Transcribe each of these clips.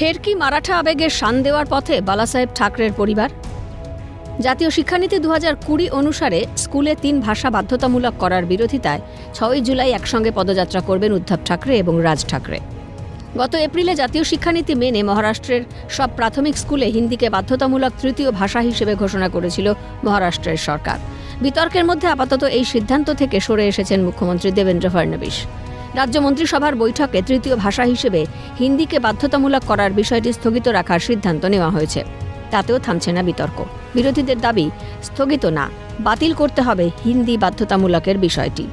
ফের কি মারাঠা আবেগে শান দেওয়ার পথে বালাসাহেব ঠাকরের পরিবার? জাতীয় শিক্ষানীতি দু হাজার কুড়ি অনুসারে স্কুলে তিন ভাষা বাধ্যতামূলক করার বিরোধিতায় ছয়ই জুলাই একসঙ্গে পদযাত্রা করবেন উদ্ধব ঠাকরে এবং রাজ ঠাকরে। গত এপ্রিলে জাতীয় শিক্ষানীতি মেনে মহারাষ্ট্রের সব প্রাথমিক স্কুলে হিন্দিকে বাধ্যতামূলক তৃতীয় ভাষা হিসেবে ঘোষণা করেছিল মহারাষ্ট্রের সরকার। বিতর্কের মধ্যে আপাতত এই সিদ্ধান্ত থেকে সরে এসেছেন মুখ্যমন্ত্রী দেবেন্দ্র ফডণবীশ রাজ্য মন্ত্রিসভার বৈঠকে তৃতীয় ভাষা হিসেবে হিন্দিকে বাধ্যতামূলক করার বিষয়টি স্থগিত রাখার সিদ্ধান্ত নেওয়া হয়েছে তাতেও থামছে না বিতর্ক বিরোধীদের দাবি স্থগিত না বাতিল করতে হবে হিন্দি বাধ্যতামূলকের বিষয়টি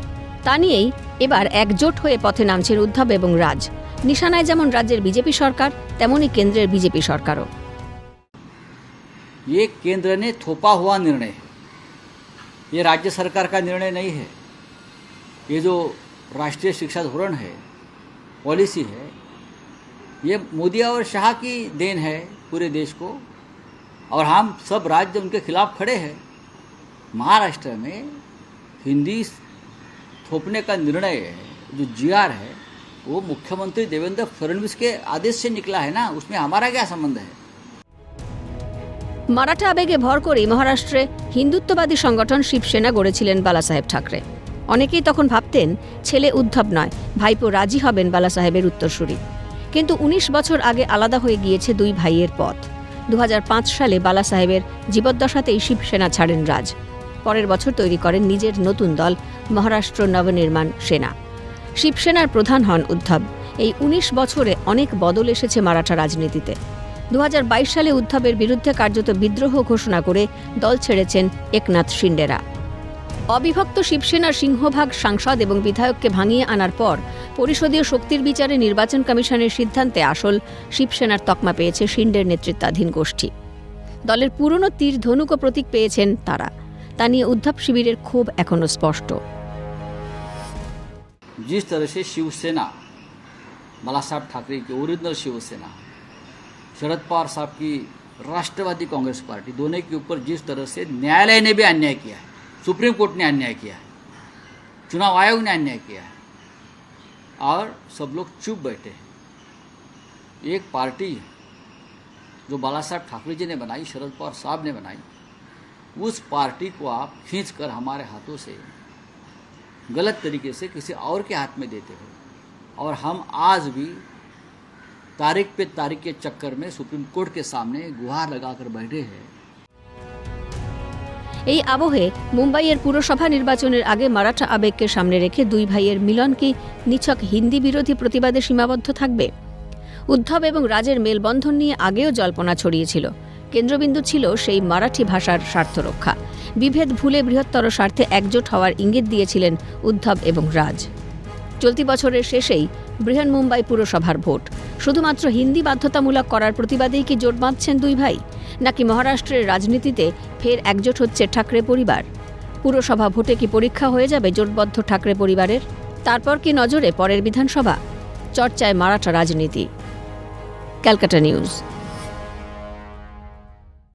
তা নিয়েই এবার একজোট হয়ে পথে নামছেন উদ্ধব এবং রাজ নিশানায় যেমন রাজ্যের বিজেপি সরকার তেমনই কেন্দ্রের বিজেপি সরকারও ये केंद्र ने थोपा हुआ निर्णय है ये राज्य सरकार का निर्णय नहीं है ये जो राष्ट्रीय शिक्षा धोरण है पॉलिसी है ये मोदी और शाह की देन है पूरे देश को और हम सब राज्य उनके खिलाफ खड़े हैं महाराष्ट्र में हिंदी थोपने का निर्णय है जो जीआर है वो मुख्यमंत्री देवेंद्र फडणवीस के आदेश से निकला है ना उसमें हमारा क्या संबंध है মারাঠা আবেগে ভর করে মহারাষ্ট্রে হিন্দুত্ববাদী সংগঠন শিবসেনা গড়েছিলেন বালাসাহেব ঠাকরে অনেকেই তখন ভাবতেন, ছেলে উদ্ধব নয়, ভাইপো রাজি হবেন বালাসাহেবের উত্তরসূরি। কিন্তু ১৯ বছর আগে আলাদা হয়ে গিয়েছে দুই ভাইয়ের পথ। দু হাজার পাঁচ সালে বালাসাহেবের জীবদ্দশাতেই শিবসেনা ছাড়েন রাজ। পরের বছর তৈরি করেন নিজের নতুন দল, মহারাষ্ট্র নবনির্মাণ সেনা। শিবসেনার প্রধান হন উদ্ধব। এই ১৯ বছরে অনেক বদল এসেছে মারাঠা রাজনীতিতে। দু হাজার বাইশ সালে উদ্ধবের বিরুদ্ধে কার্যত বিদ্রোহ ঘোষণা করে দল ছেড়েছেন একনাথ শিন্ডেরা। অবিভক্ত শিবসেনার সিংহভাগ সাংসদ এবং বিধায়ককে ভাঙিয়ে আনার পর পরিষদীয় শক্তির বিচারে নির্বাচন কমিশনের সিদ্ধান্তে আসল শিবসেনার তকমা পেয়েছে শিন্ডের নেতৃত্বাধীন গোষ্ঠী দলের পুরনো তীর ধনুক ও প্রতীক পেয়েছেন তারা তা নিয়ে উদ্ধব শিবিরের ক্ষোভ এখনও স্পষ্ট जिस तरह से शिवसेना बाला साहब ठाकरे की ओरिजिनल शिवसेना शरद पवार साहब की राष्ट्रवादी कांग्रेस पार्टी दोनों के ऊपर जिस तरह से न्यायालय ने भी अन्याय किया है सुप्रीम कोर्ट ने अन्याय किया है। चुनाव आयोग ने अन्याय किया है। और सब लोग चुप बैठे हैं। एक पार्टी जो बाला साहब ठाकरे जी ने बनाई, शरद पवार साहब ने बनाई, उस पार्टी को आप खींच कर हमारे हाथों से गलत तरीके से किसी और के हाथ में देते हो। और हम आज भी तारीख पे तारीख के चक्कर में सुप्रीम कोर्ट के सामने गुहार लगाकर बैठे हैं। এই আবহে মুম্বাইয়ের পুরসভা নির্বাচনের আগে মারাঠা আবেগকে সামনে রেখে দুই ভাইয়ের মিলন কি নিছক হিন্দি বিরোধী প্রতিবাদে সীমাবদ্ধ থাকবে? উদ্ধব এবং রাজের মেলবন্ধন নিয়ে আগেও জল্পনা ছড়িয়েছিল। কেন্দ্রবিন্দু ছিল সেই মারাঠি ভাষার স্বার্থ রক্ষা। বিভেদ ভুলে বৃহত্তর স্বার্থে একজোট হওয়ার ইঙ্গিত দিয়েছিলেন উদ্ধব এবং রাজ। চলতি বছরের শেষেই বৃহন মুম্বাই পুরসভার ভোট। শুধুমাত্র হিন্দি বাধ্যতামূলক করার প্রতিবাদেই কি জোট বাঁধছেন দুই ভাই? নাকি মহারাষ্ট্রের রাজনীতিতে ফের একজোট হচ্ছে ঠাকরে পরিবার? পুরসভা ভোটে কি পরীক্ষা হয়ে যাবে জোটবদ্ধ ঠাকরে পরিবারের? তারপর কি নজরে পরের বিধানসভা? চর্চায় মারাঠা রাজনীতি। Calcutta news.